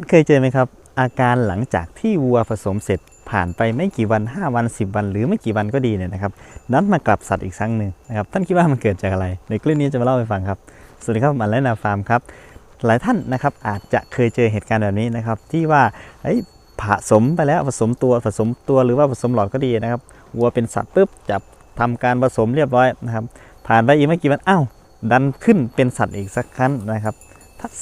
านเคยเจอไหมครับ อาการหลังจากที่วัวผสมเสร็จผ่านไปไม่กี่วัน 5 วัน 10 วัน หรือไม่กี่วันก็ดีเนี่ยนะครับนั้นมากลับสัตว์อีกครั้งหนึ่งนะครับท่านคิดว่ามันเกิดจากอะไร ในคลิปนี้จะมาเล่าให้ฟังครับ สวัสดีครับมันและนาฟาร์มครับ หลายท่านนะครับอาจจะเคยเจอเหตุการณ์แบบนี้นะครับที่ว่าเอ้ยผสมไปแล้วผสมตัวผสมตัวหรือว่าผสมหลอดก็ดีนะครับวัวเป็นสัตว์ปุ๊บจับทำการผสมเรียบร้อยนะครับผ่านไปอีกไม่กี่วันอ้าวดันขึ้นเป็นสัตว์อีกสักครั้งนะครับ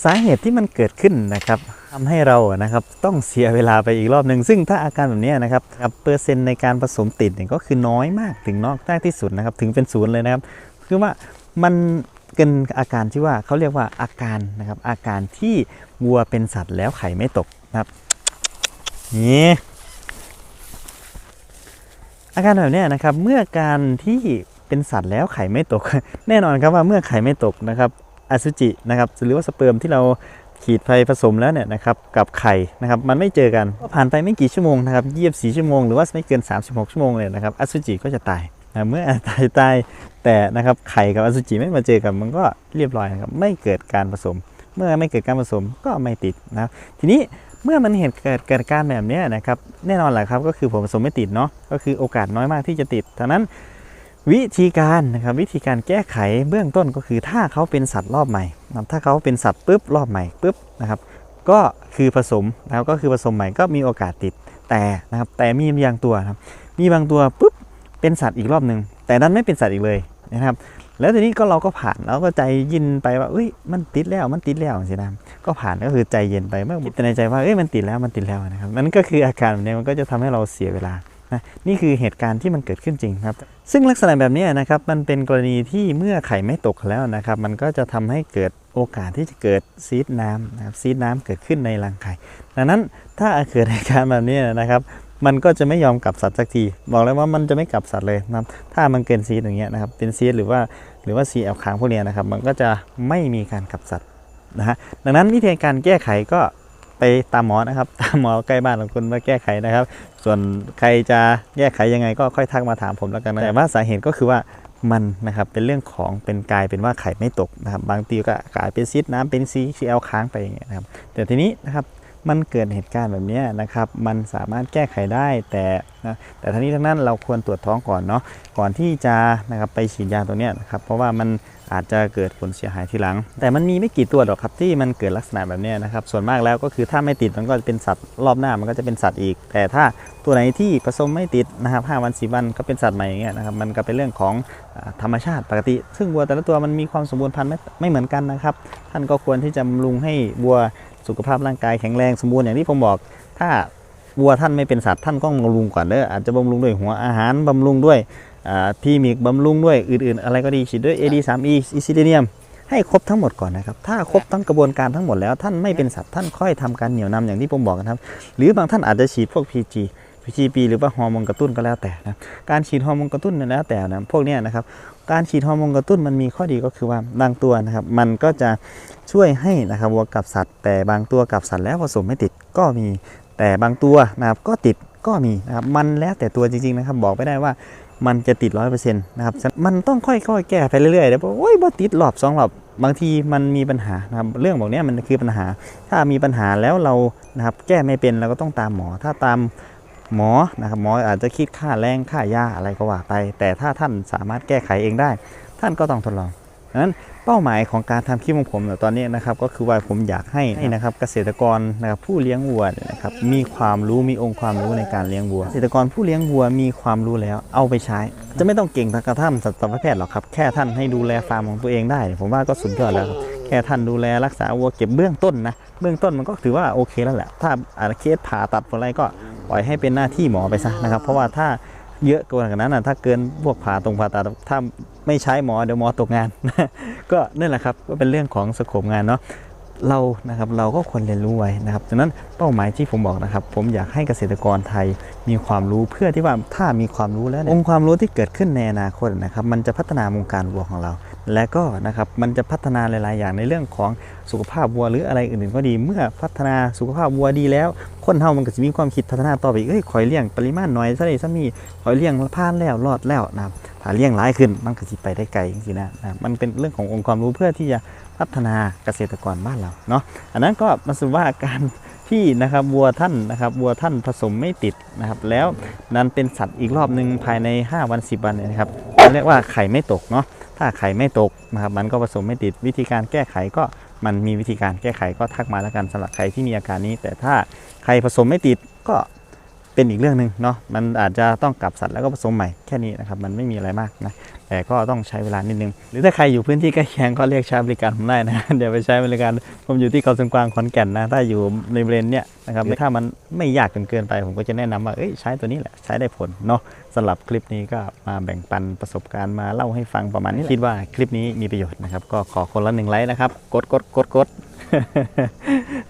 สาเหตุที่มันเกิดขึ้นนะครับ ทำให้เราอะนะครับต้องเสียเวลาไปอีกรอบหนึ่งซึ่งถ้าอาการแบบนี้นะครับเปอร์เซ็นต์ในการผสมติดเนี่ยก็คือน้อยมากถึงนอกได้ที่สุดนะครับถึงเป็นศูนย์เลยนะครับคือว่ามันเป็นอาการที่ว่าเขาเรียกว่าอาการนะครับอาการที่วัวเป็นสัตว์แล้วไข่ไม่ตกนะครับนี่อาการแบบนี้นะครับเมื่อการที่เป็นสัตว์แล้วไข่ไม่ตก แน่นอนครับว่าเมื่อไข่ไม่ตกนะครับอสุจินะครับหรือว่าสเปิร์มที่เรา ขีดไปผสมแล้วเนี่ยนะครับกับไข่นะครับมันไม่เจอกันก็ผ่านไปไม่กี่ชั่วโมงนะครับ24ชั่วโมงหรือว่าไม่เกิน 36 ชั่วโมงเลยนะครับอสุจิก็จะตายนะเมื่อตายตายแต่นะครับไข่กับอสุจิไม่มาเจอกันมันก็เรียบร้อยนะครับไม่เกิดการผสม เมื่อไม่เกิดการผสมก็ไม่ติดนะทีนี้เมื่อมันเห็นเกิดเกิดการแบบนี้นะครับแน่นอนแหละครับก็คือผมผสมไม่ติดเนาะก็คือโอกาสน้อยมากที่จะติดดังนั้น วิธีการนะครับวิธีการแก้ไขเบื้องต้นก็คือถ้าเขาเป็นสัตว์รอบใหม่นะถ้าเขาเป็นสัตว์ปุ๊บรอบใหม่ปุ๊บนะครับก็คือผสมนะครับก็คือผสมใหม่ก็มีโอกาสติดแต่นะครับแต่มีบางตัวนะครับมีบางตัวปุ๊บเป็นสัตว์อีกรอบหนึ่งแต่นั้นไม่เป็นสัตว์อีกเลยนะครับ แล้วทีนี้ก็เราก็ผ่านเราก็ใจเยินไปว่าเอ้ยมันติดแล้วมันติดแล้วสินะก็ผ่านก็คือใจเย็นไปเมื่อคิดในใจว่าเอ้ยมันติดแล้วมันติดแล้วนะครับนั่นก็คืออาการแบบนี้มันก็จะทำให้เราเสียเวลา นะนี่คือเหตุการณ์ที่มันเกิดขึ้นจริงครับ ซึ่งลักษณะแบบนี้นะครับมันเป็นกรณีที่เมื่อไข่ไม่ตกแล้วนะครับ มันก็จะทำให้เกิดโอกาสที่จะเกิดซีดน้ำนะครับซีดน้ำเกิดขึ้นในรังไข่ ดังนั้นถ้าเกิดเหตุการณ์แบบนี้นะครับ มันก็จะไม่ยอมกลับสัตว์สักที บอกเลยว่ามันจะไม่กลับสัตว์เลยนะครับถ้ามันเกินซีดอย่างเงี้ยนะครับเป็นซีดหรือว่าหรือว่าซีแอลค้างพวกเนี้ยนะครับ มันก็จะไม่มีการกลับสัตว์นะฮะดังนั้นวิธีการแก้ไขก็ ไปตามหมอนะครับ ตามหมอใกล้บ้านของคุณมาแก้ไขนะครับ ส่วนใครจะแก้ไขยังไงก็ค่อยทักมาถามผมแล้วกันนะแต่ว่าสาเหตุก็คือว่ามันนะครับเป็นเรื่องของเป็นกลายเป็นว่าไข่ไม่ตกนะครับ บางทีก็กลายเป็นซีดน้ำเป็นซีซีเอลค้างไปอย่างเงี้ยนะครับ แต่ทีนี้นะครับ มันเกิดเหตุการณ์แบบนี้นะครับ มันสามารถแก้ไขได้แต่นะแต่ทั้งนี้ทั้งนั้นเราควรตรวจท้องก่อนเนาะก่อนที่จะนะครับไปฉีดยาตัวเนี้ยนะครับ เพราะว่ามันอาจจะเกิดผลเสียหายทีหลัง แต่มันมีไม่กี่ตัวหรอกครับที่มันเกิดลักษณะแบบนี้นะครับ ส่วนมากแล้วก็คือถ้าไม่ติดมันก็จะเป็นสัตว์รอบหน้ามันก็จะเป็นสัตว์อีก แต่ถ้าตัวไหนที่ผสมไม่ติดนะครับ5วัน10วันก็เป็นสัตว์ใหม่อย่างเงี้ยนะครับ มันก็เป็นเรื่องของอธรรมชาติปกติ ซึ่งวัวแต่ละตัวมันมีความสมบูรณ์พันธุ์ไม่ไม่เหมือนกันนะครับ ท่านก็ควรที่จะบำรุงให้วัว สุขภาพร่างกายแข็งแรงสมบูรณ์อย่างที่ผมบอก ถ้าวัวท่านไม่เป็นสัตว์ท่านก็บำรุงก่อนเด้ออาจจะบำรุงด้วยหัวอาหารบำรุงด้วยอ่าพีมิกบำรุงด้วยอื่นๆ อะไรก็ดีฉีดด้วย AD3E อิซิเดเนียมให้ครบทั้งหมดก่อนนะครับ ถ้าครบทั้งกระบวนการทั้งหมดแล้ว ท่านไม่เป็นสัตว์ท่านค่อยทำการเหนี่ยวนำอย่างที่ผมบอกนะครับ หรือบางท่านอาจจะฉีดพวก PG PGP หรือว่าฮอร์โมนกระตุ้นก็แล้วแต่นะการฉีดฮอร์โมนกระตุ้นแล้วแต่นะพวกนี้นะครับการฉีดฮอร์โมนกระตุ้นมันมีข้อดีก็คือว่าบางตัวนะครับมันก็จะช่วยให้นะครับวัวกับสัตว์ แต่บางตัวกับสัตว์แล้วผสมไม่ติดก็มีแต่บางตัวนะครับก็ติดก็มีนะครับมันแล้วแต่ตัวจริงๆนะครับบอกไม่ได้ว่ามันจะติดร้อยเปอร์เซ็นต์นะครับมันต้องค่อยๆแก้ไปเรื่อยๆเดี๋ยวโอ้ยบ่ติดรอบสองรอบบางทีมันมีปัญหานะครับเรื่องบอกเนี้ยมันคือปัญหา ถ้ามีปัญหาแล้วเรานะครับแก้ไม่เป็นเราก็ต้องตามหมอ ถ้าตาม หมอนะครับหมออาจจะคิดค่าแรงค่ายาอะไรก็ว่าไป แต่ถ้าท่านสามารถแก้ไขเองได้ ท่านก็ต้องทดลองดังนั้นเป้าหมายของการทำคลิปของผมเนี่ยตอนนี้นะครับก็คือว่าผมอยากให้นะครับเกษตรกรนะครับผู้เลี้ยงวัวนะครับมีความรู้มีองค์ความรู้ในการเลี้ยงวัว เกษตรกรผู้เลี้ยงวัวมีความรู้แล้วเอาไปใช้ จะไม่ต้องเก่งทางกระทั่งสัตวแพทย์หรอกครับแค่ท่านให้ดูแลฟาร์มของตัวเองได้ ผมว่าก็สุดยอดแล้วครับแค่ท่านดูแลรักษาวัวเก็บเบื้องต้นนะเบื้องต้นมันก็ถือว่าโอเคแล้วแหละ ถ้าอาเคสผ่าตัดอะไรก็ ปล่อยให้เป็นหน้าที่หมอไปซะนะครับ เพราะว่าถ้าเยอะกว่านั้นนะถ้าเกินพวกผ่าตรงผ่าตัดถ้าไม่ใช้หมอเดี๋ยวหมอตกงาน ก็นั่นแหละครับก็เป็นเรื่องของสโคปงานเนาะเรานะครับเราก็ควรเรียนรู้ไว้นะครับดังนั้นเป้าหมายที่ผมบอกนะครับ ผมอยากให้เกษตรกรไทยมีความรู้เพื่อที่ว่าถ้ามีความรู้แล้วองค์ความรู้ที่เกิดขึ้นในอนาคตนะครับ มันจะพัฒนาวงการวัวของเรา และก็นะครับมันจะพัฒนาหลาย ๆ อย่างในเรื่องของสุขภาพวัวหรืออะไรอื่น ๆ ก็ดีเมื่อพัฒนาสุขภาพวัวดีแล้ว คนเฮามันก็จะมีความคิดพัฒนาต่อไปเอ้ยคอยเลี้ยงปริมาณน้อยซะเลยซะมีคอยเลี้ยงผ่านแล้วรอดแล้วนะครับถ้าเลี้ยงหลายขึ้นมันก็สิไปได้ไกลจริงๆนะนะมันเป็นเรื่องขององค์ความรู้เพื่อที่จะพัฒนาเกษตรกรบ้านเราเนาะอันนั้นก็มาสู่ว่าการที่นะครับวัวท่านนะครับวัวท่านผสมไม่ติดนะครับแล้วนั้นเป็นสัตว์อีกรอบหนึ่งภายใน 5 วัน 10 วันนะครับเรียกว่าไข่ไม่ตกเนาะ ถ้าไข่ไม่ตกนะครับมันก็ผสมไม่ติดวิธีการแก้ไขก็มันมีวิธีการแก้ไขก็ทักมาแล้วกันสำหรับใครที่มีอาการนี้ แต่ถ้าใครผสมไม่ติดก็ เป็นอีกเรื่องหนึ่งเนาะมันอาจจะต้องกลับสัตว์แล้วก็ผสมใหม่แค่นี้นะครับมันไม่มีอะไรมากนะแต่ก็ต้องใช้เวลานิดนึง หรือถ้าใครอยู่พื้นที่ใกล้เคียงก็เรียกใช้บริการผมได้นะเดี๋ยวไปใช้บริการผมอยู่ที่เขาสวนกวางขอนแก่นนะถ้าอยู่ในบริเวณเนี้ยนะครับถ้ามันไม่ยากจนเกินไป ผมก็จะแนะนำว่าเอ้ยใช้ตัวนี้แหละใช้ได้ผลเนาะสำหรับคลิปนี้ก็มาแบ่งปันประสบการณ์มาเล่าให้ฟังประมาณนี้แหละคิดว่าคลิปนี้มีประโยชน์นะครับก็ขอคนละหนึ่งไลค์นะครับกดกดกดกด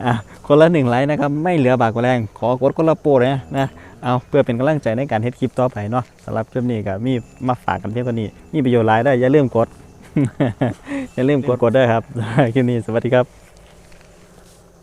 อะคนละหนึ่งไลค์นะครับ ไม่เหลือบากกว่าแรง ขอกดคนละโปรเลยนะเอาเพื่อเป็นกำลังใจในการเฮ็ดคลิปต่อไปเนาะสำหรับคลิปนี้ก็มีมาฝากกันเพียงเท่านี้ มีประโยชน์หลายได้อย่าลืมกด อย่าลืมกดกดด้วยครับคลิปนี้สวัสดีครับ